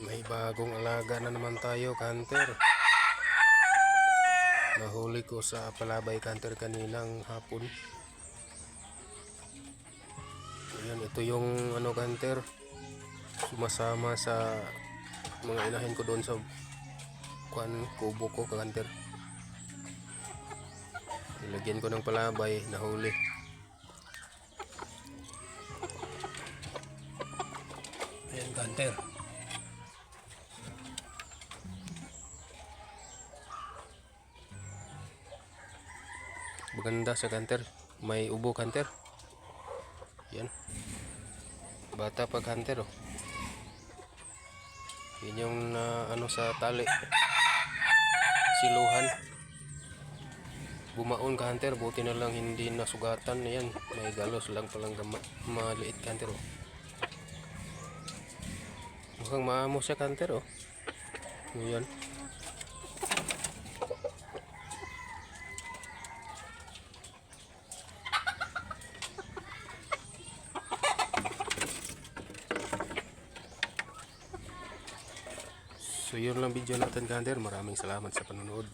May bagong alaga na naman tayo, Kanter. Nahuli ko sa palabay Kanter kaninang hapon. Ayan, ito yung ano Kanter. Sumasama sa mga inahin ko doon sa kwan, kubo ko Kanter. Nilagyan ko ng palabay, nahuli. Ayan Kanter. Maganda sa kanter. May ubo kanter. Yan. Bata pag kanter oh. Yan yung na ano sa tali. Siluhan. Bumaon ka hunter, buti na lang hindi nasugatan. Yan, may galos lang palang maliit ka hunter oh. Mukhang maamo siya kanter oh. Yan. So yun lang video natin kanter. Maraming salamat sa panonood.